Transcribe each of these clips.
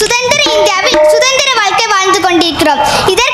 சுதந்திர இந்தியாவில் சுதந்திர வாழ்க்கை வாழ்ந்து கொண்டிருக்கிறோம். இதற்கு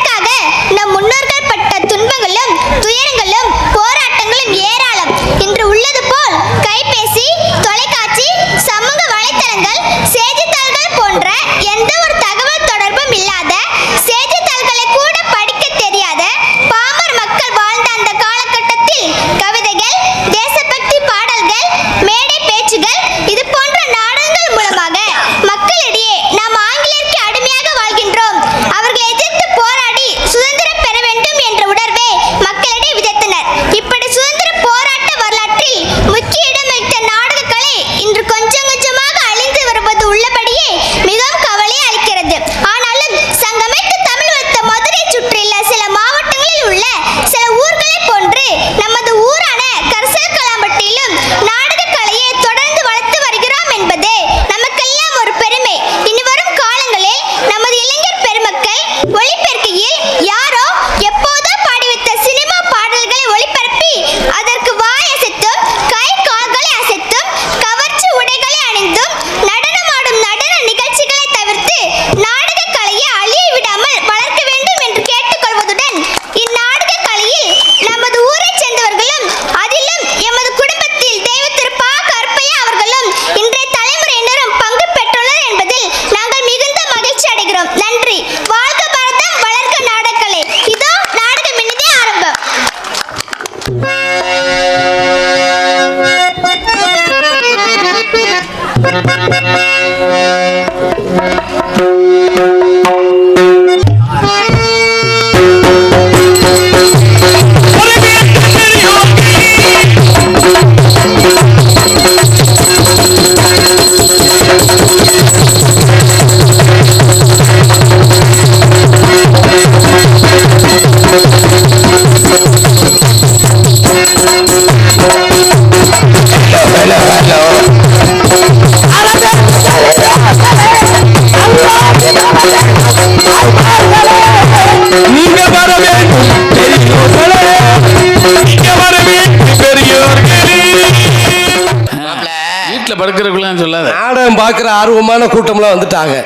வீட்டில் சொல்லாத. நாடகம் பார்க்குற ஆர்வமான கூட்டம்லாம் வந்துட்டாங்க.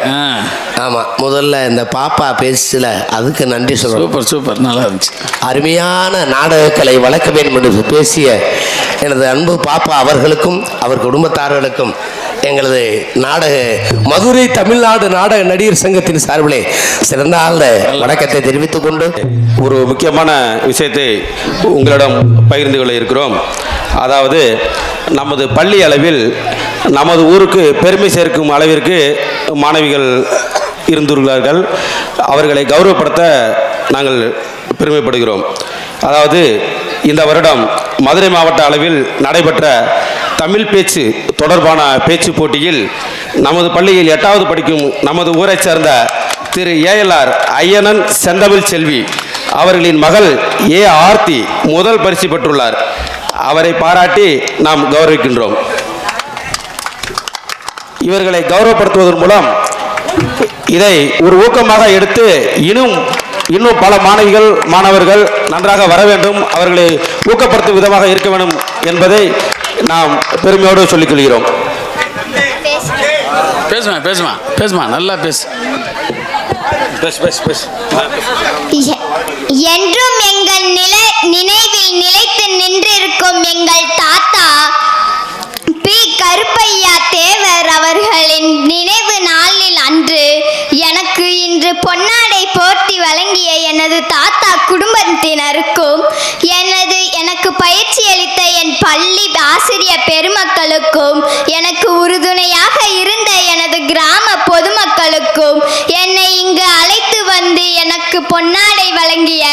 ஆமாம் முதல்ல இந்த பாப்பா பேசல அதுக்கு நன்றி சொல்கிறோம் சூப்பர் சூப்பர் நல்லா இருந்துச்சு. அருமையான நாடகக்கலை வளர்க்க வேண்டும் என்று பேசிய எனது அன்பு பாப்பா அவர்களுக்கும் அவர் குடும்பத்தார்களுக்கும் எங்களது நாடக மதுரை தமிழ்நாடு நாடக நடிகர் சங்கத்தின் சார்பிலே சிறந்த வணக்கத்தை தெரிவித்துக் கொண்டு ஒரு முக்கியமான விஷயத்தை உங்களிடம் பகிர்ந்து கொள்ள இருக்கிறோம். அதாவது நமது பள்ளி அளவில் நமது ஊருக்கு பெருமை சேர்க்கும் அளவிற்கு மாணவிகள் இருந்துள்ளார்கள். அவர்களை கௌரவப்படுத்த நாங்கள் பெருமைப்படுகிறோம். அதாவது இந்த வருடம் மதுரை மாவட்ட அளவில் நடைபெற்ற தமிழ் பேச்சு தொடர்பான பேச்சு போட்டியில் நமது பள்ளியில் எட்டாவது படிக்கும் நமது ஊரைச் சேர்ந்த திரு ஏஎல்ஆர் ஐயனன் செந்தமிழ் செல்வி அவர்களின் மகள் ஏ ஆர்த்தி முதல் பரிசு பெற்றுள்ளார். அவரை பாராட்டி நாம் கௌரவிக்கின்றோம். இவர்களை கௌரவப்படுத்துவதன் மூலம் இதை ஒரு ஊக்கமாக எடுத்து இன்னும் இன்னும் பல மாணவிகள் மாணவர்கள் நன்றாக வர வேண்டும் அவர்களை ஊக்கப்படுத்தும் விதமாக இருக்க வேண்டும் என்பதை நாம் பெருமையோடு சொல்லிக் கொள்கிறோம். பேசுமா பேசுமா பேசுமா நல்லா பேசு. என்றும் எங்கள் நிலை நிலைத்து நின்றிருக்கும் எங்கள் தாத்தா. பி. கருப்பையா தேவர் அவர்களின் நினைவு நாளில் அன்று எனக்கு இன்று பொன்னாடை போர்த்தி வழங்கிய எனது தாத்தா குடும்பத்தினருக்கும் எனது எனக்கு பயிற்சி அளித்த என் பள்ளி ஆசிரியர் பெருமக்களுக்கும் எனக்கு உறுதுணையாக இருந்த எனது கிராம பொதுமக்களுக்கும் என்னை இங்கு அழைத்து வந்து எனக்கு பொன்னாடை வழங்கிய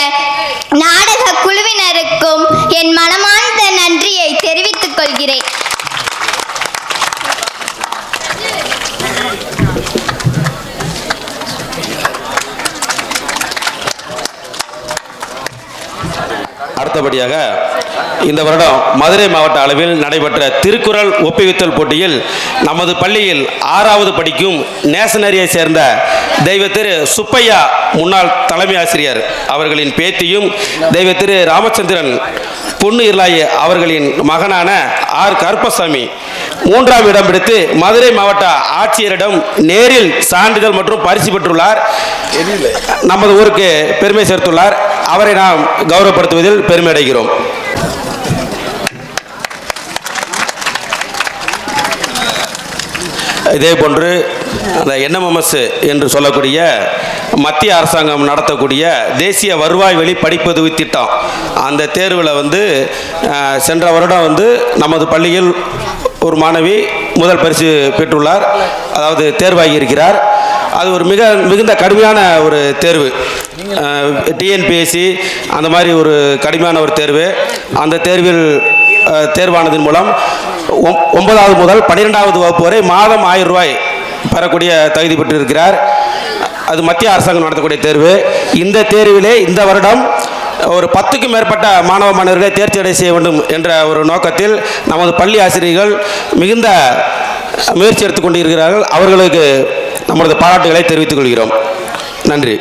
அடுத்தபடியாக இந்த வருடம் மதுரை மாவட்ட அளவில் நடைபெற்ற திருக்குறள் ஒப்புவித்தல் போட்டியில் நமது பள்ளியில் ஆறாவது படிக்கும் நேசனரியை சேர்ந்த தெய்வ திரு சுப்பையா முன்னாள் தலைமை ஆசிரியர் அவர்களின் பேத்தியும் தெய்வ திரு ராமச்சந்திரன் பொன்னு இர்லாயி அவர்களின் மகனான ஆர் கருப்பசாமி மூன்றாம் இடம் பிடித்து மதுரை மாவட்ட ஆட்சியரிடம் நேரில் சான்றிதழ் மற்றும் பரிசு பெற்றுள்ளார். நமது ஊருக்கு பெருமை சேர்த்துள்ளார். அவரை நாம் கௌரவப்படுத்துவதில் பெருமை அடைகிறோம். இதே போன்று அந்த என்எம்எம்எஸ் என்று சொல்லக்கூடிய மத்திய அரசாங்கம் நடத்தக்கூடிய தேசிய வருவாய் வழி படிப்பதவி திட்டம். அந்த தேர்வில் வந்து சென்ற வருடம் வந்து நமது பள்ளியில் ஒரு மாணவி முதல் பரிசு பெற்றுள்ளார். அதாவது தேர்வாகி இருக்கிறார் அது ஒரு மிக மிகுந்த கடுமையான ஒரு தேர்வு. டிஎன்பிஎஸ்சி அந்த மாதிரி ஒரு கடுமையான ஒரு தேர்வு. அந்த தேர்வில் தேர்வானதன் மூலம் ஒன்பதாவது முதல் பன்னிரெண்டாவது வகுப்பு வரை மாதம் ஆயிரம் ரூபாய் பெறக்கூடிய தகுதி பெற்றிருக்கிறார். அது மத்திய அரசாங்கம் நடத்தக்கூடிய தேர்வு. இந்த தேர்விலே இந்த வருடம் ஒரு பத்துக்கும் மேற்பட்ட மாணவ மாணவர்களை தேர்ச்சி அடை செய்ய வேண்டும் என்ற ஒரு நோக்கத்தில் நமது பள்ளி ஆசிரியர்கள் மிகுந்த முயற்சி எடுத்துக்கொண்டிருக்கிறார்கள் அவர்களுக்கு நமது பாராட்டுகளை தெரிவித்துக் கொள்கிறோம். நன்றி.